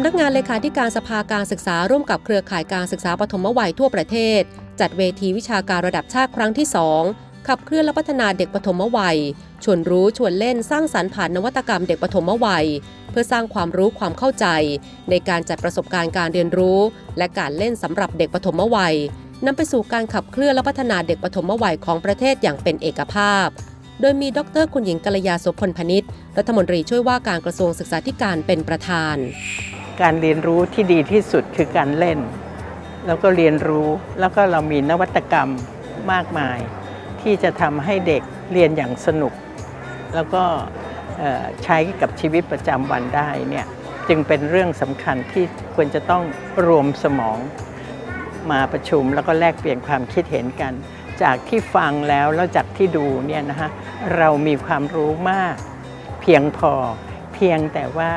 ำนักงานเลขาธิการสภาการศึกษาร่วมกับเครือข่ายการศึกษาปฐมวัยทั่วประเทศ จัดเวทีวิชาการระดับชาติครั้งที่ 2 ขับเคลื่อนและพัฒนาเด็กปฐมวัย ชวนรู้ชวนเล่นสร้างสรรค์ผ่านนวัตกรรมเด็กปฐมวัย เพื่อสร้างความรู้ความเข้าใจ ในการจัดประสบการณ์การเรียนรู้ และการเล่นสำหรับเด็กปฐมวัยนำไปสู่การขับเคลื่อนและพัฒนาเด็กปฐมวัยของประเทศอย่างเป็นเอกภาพ โดยมีดรคุณหญิงกัลยาโสพลพนิษฐ์รัฐมนตรีช่วยว่าการกระทรวงศึกษาธิการเป็นประธาน การเรียนรู้ที่ดีที่สุดคือการเล่น แล้วก็เรียนรู้แล้วก็เรามีนวัตกรรมมากมาย ที่จะทำให้เด็กเรียนอย่างสนุก แล้วก็ใช้กับชีวิตประจำวันได้เนี่ยจึงเป็นเรื่องสำคัญที่ควรจะต้องรวมสมองมาประชุมแล้วก็แลกเปลี่ยนความคิดเห็นกัน จากที่ฟังแล้วแล้วจากที่ดูเนี่ยนะฮะเรามีความรู้มาก เพียงพอเพียงแต่ว่า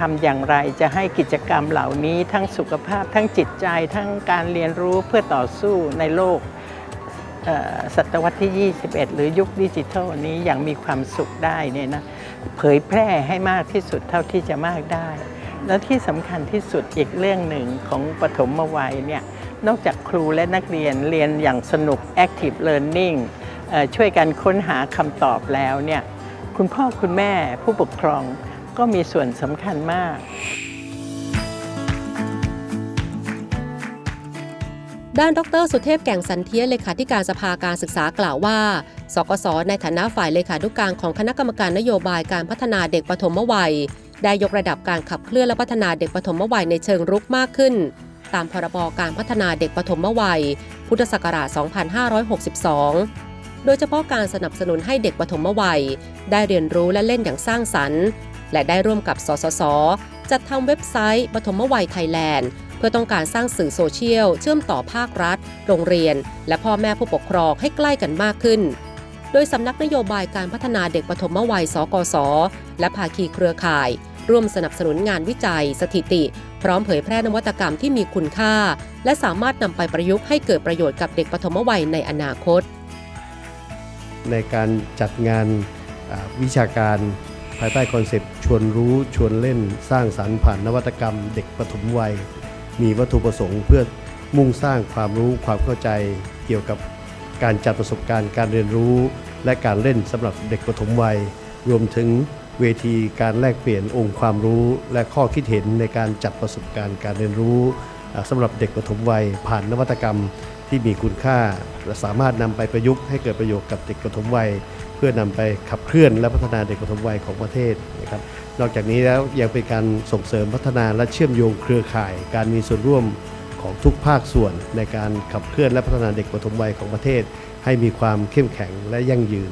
ทำอย่างไรจะให้กิจกรรมเหล่านี้ทั้งสุขภาพทั้งจิตใจทั้งการเรียนรู้เพื่อต่อสู้ในโลกศตวรรษที่ 21 หรือยุคดิจิทัลนี้อย่างมีความสุขได้เนี่ยนะเผยแพร่ให้มากที่สุดเท่าที่จะมากได้ แล้วที่สำคัญที่สุดอีกเรื่องหนึ่งของปฐมวัยเนี่ยนอกจากครูและนักเรียนเรียนอย่างสนุก active learning ช่วยกันค้นหาคำตอบแล้วเนี่ยคุณพ่อคุณแม่ผู้ปกครอง ก็มีส่วนสำคัญมากด้านดรสุเทพแก่งสันเทียเลขาธิการสภาการศึกษากล่าวว่า สกส ในฐานะฝ่ายเลขานุการของคณะกรรมการนโยบายการพัฒนาเด็กปฐมวัย ได้ยกระดับการขับเคลื่อนและพัฒนาเด็กปฐมวัยในเชิงรุกมากขึ้น ตามพรบการพัฒนาเด็กปฐมวัย พุทธศักราช 2562 โดยเฉพาะการสนับสนุนให้เด็กปฐมวัย ได้เรียนรู้และเล่นอย่างสร้างสรรค์ และได้ร่วมกับสสส จัดทำเว็บไซต์ปฐมวัยไทยแลนด์ เพื่อต้องการสร้างสื่อโซเชียล เชื่อมต่อภาครัฐ โรงเรียน และพ่อแม่ผู้ปกครองให้ใกล้กันมากขึ้น โดยสำนักนโยบายการพัฒนาเด็กปฐมวัย สกส และภาคีเครือข่าย ร่วมสนับสนุนงานวิจัย สถิติ พร้อมเผยแพร่นวัตกรรมที่มีคุณค่า และสามารถนำไปประยุกต์ให้เกิดประโยชน์กับเด็กปฐมวัยในอนาคต ในการจัดงานวิชาการ ภายใต้คอนเซปต์ชวนรู้ชวนเล่นสร้างสรรค์ผ่านนวัตกรรม เด็กปฐมวัย มีวัตถุประสงค์ เพื่อมุ่งสร้างความรู้ความเข้าใจ เกี่ยวกับการจัดประสบการณ์การเรียนรู้ และการเล่นสำหรับเด็กปฐมวัย รวมถึงเวทีการแลกเปลี่ยนองค์ความรู้ และข้อคิดเห็นในการจัดประสบการณ์การเรียนรู้อ่าสำหรับเด็กปฐมวัยผ่านนวัตกรรมที่มีคุณค่า สามารถนำไปประยุกต์ให้เกิดประโยชน์กับเด็กปฐมวัย เพื่อนำไปขับเคลื่อนและพัฒนาเด็กปฐมวัยของประเทศนะครับนอกจากนี้แล้วยังเป็นการส่งเสริมพัฒนาและเชื่อมโยงเครือข่าย การมีส่วนร่วมของทุกภาคส่วนในการขับเคลื่อนและพัฒนาเด็กปฐมวัยของประเทศ ให้มีความเข้มแข็งและยั่งยืน